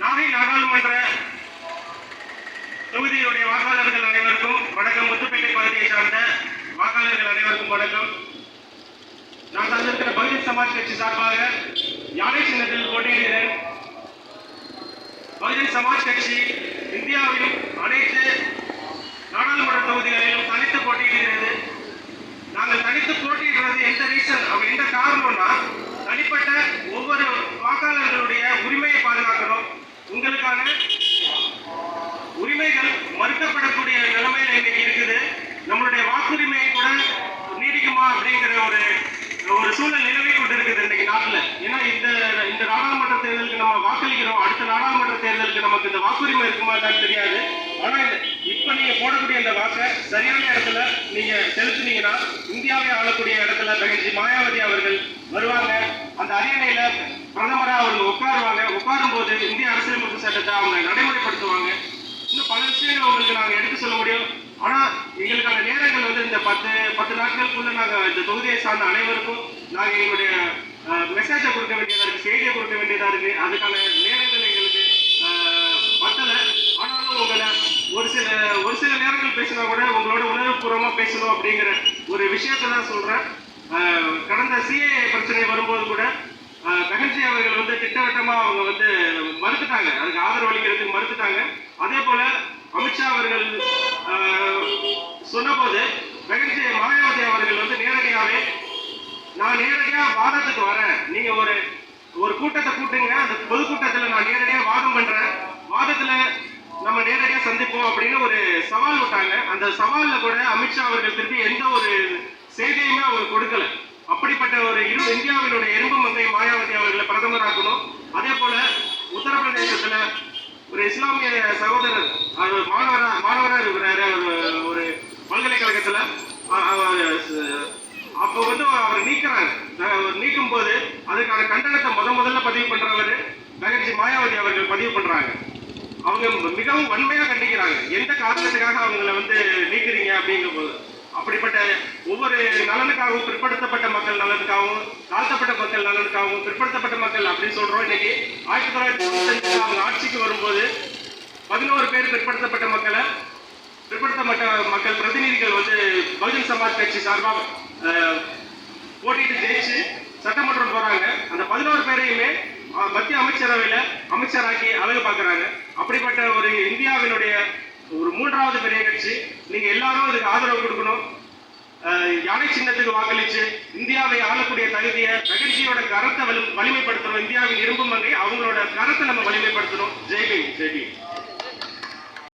நாகை நாடாளுமன்ற தொகுதியுடைய வாக்காளர்கள் அனைவருக்கும் வணக்கம். முத்துப்பேட்டை பகுதியை சார்ந்த வாக்காளர்கள் அனைவருக்கும் வணக்கம். நான் தந்திருக்கிற பகுஜன் சமாஜ் கட்சி சார்பாக யானை சின்னத்தில் போட்டியிடுகிறேன். பகுஜன் சமாஜ் கட்சி இந்தியாவின் அனைத்து நாடாளுமன்ற தொகுதிகள் சூழல் நிலவி கொண்டு இருக்குது இன்னைக்கு நாட்டுல. ஏன்னா இந்த இந்த நாடாளுமன்ற தேர்தலுக்கு நம்ம வாக்களிக்கிறோம். அடுத்த நாடாளுமன்ற தேர்தலுக்கு நமக்கு இந்த வாக்குரிமை இருக்குமா என்னன்னு தெரியாது. ஆனா இப்ப நீங்க போடக்கூடிய இந்த வாக்கை சரியான இடத்துல நீங்க செலுத்துனீங்கன்னா இந்தியாவை ஆளக்கூடிய இடத்துல தகஞ்சி மாயாவதி அவர்கள் வருவாங்க. அந்த அரியணையில பிரதமரா அவங்க உட்காருவாங்க. உட்காரும் போது இந்திய அரசியலமைப்பு சட்டத்தை அவங்க நடைமுறைப்படுத்துவாங்க. இன்னும் பல விஷயங்கள் உங்களுக்கு நாங்க எடுத்து சொல்ல முடியும். ஆனா எங்களுக்கான நேரங்கள் வந்து இந்த பத்து பத்து நாட்களுக்குள்ள நாங்கள் இந்த தொகுதியை சார்ந்த அனைவருக்கும் நாங்கள் எங்களுடைய மெசேஜை கொடுக்க வேண்டியதாக இருக்குது செய்தியை கொடுக்க வேண்டியதாக இருக்குது அதுக்கான நேரங்கள் எங்களுக்கு பத்தலை. ஆனாலும் உங்களை ஒரு சில ஒரு சில நேரங்கள் பேசினா கூட உங்களோட உணர்வுபூர்வமாக பேசணும் அப்படிங்கிற ஒரு விஷயத்தை தான் சொல்கிறேன் கடந்த சிஏ பிரச்சனை வரும்போது கூட அஹ், அவர்கள் வந்து திட்டவட்டமாக அவங்க வந்து மறுத்துட்டாங்க. அதுக்கு ஆதரவு அளிக்கிறதுக்கு மறுத்துட்டாங்க. அதே போல் அமித்ஷா அவர்கள் சொன்னபோது பெஹன்ஜி மாயாவதி அவர்கள் வந்து நேரடியாகவே நான் நேரடியாக வாதத்துக்கு வரேன். நீங்க ஒரு ஒரு கூட்டத்தை கூட்டுங்க. அந்த பொதுக்கூட்டத்தில் நான் நேரடியாக வாதம் பண்றேன். வாதத்துல நம்ம நேரடியாக சந்திப்போம் அப்படின்னு ஒரு சவால் விட்டாங்க. அந்த சவால்ல கூட அமித்ஷா அவர்கள் திருப்பி எந்த ஒரு செய்தியுமே அவங்க கொடுக்கல. அப்படிப்பட்ட ஒரு இரு இந்தியாவினுடைய எறும்பு மந்தை மாயாவதி அவர்களை பிரதமராக்கணும் அதே போல உத்தரப்பிரதேசத்துல ஒரு இஸ்லாமிய சகோதரர் அவர் மாணவரா மாணவராக இருக்கிறாரு அவர் ஒரு பல்கலைக்கழகத்துல அ- அவர் ச- அப்போ வந்து அவர் நீக்குறாங்க அவர் நீக்கும் போது அதுக்கான கண்டனத்தை முத முதல்ல பதிவு பண்றவர் நகர்ச்சி மாயாவதி அவர்கள் பதிவு பண்றாங்க. அவங்க மிகவும் வன்மையா கண்டிக்கிறாங்க. எந்த காரணத்துக்காக அவங்கள வந்து நீக்குறீங்க அப்படிங்கும் போது அப்படிப்பட்ட ஒவ்வொரு நலனுக்காகவும் பிற்படுத்தப்பட்ட மக்கள் நலனுக்காகவும் தாழ்த்தப்பட்ட மக்கள் நலனுக்காகவும் பிற்படுத்தப்பட்ட மக்கள் அப்படின்னு சொல்றோம். இன்னைக்கு ஆயிரத்தி தொள்ளாயிரத்தி தொண்ணூத்தஞ்சுல அவங்க ஆட்சிக்கு வரும்போது பதினோரு பேர் பிற்படுத்தப்பட்ட மக்களை மக்கள் பிரதிநிதிகள் வந்து பகுஜன் சமாஜ் கட்சி சார்பாக போட்டிட்டு ஜெயிச்சு சட்டமன்றம் போறாங்க. அந்த பதினோரு பேரையுமே மத்திய அமைச்சரவையில அமைச்சராக்கி அழகு பார்க்கறாங்க. அப்படிப்பட்ட ஒரு இந்தியாவினுடைய ஒரு மூன்றாவது பெரிய கட்சி. நீங்க எல்லாரும் இதுக்கு ஆதரவு கொடுக்கணும். யானை சின்னத்துக்கு வாக்களிச்சு இந்தியாவை ஆளக்கூடிய தகுதியை நகர்ச்சியோட கரத்தை வலிமைப்படுத்தணும். இந்தியாவின் இரும்பு மங்கை அவங்களோட கரத்தை நம்ம வலிமைப்படுத்தணும். ஜெய்பீம் ஜெய்பீம்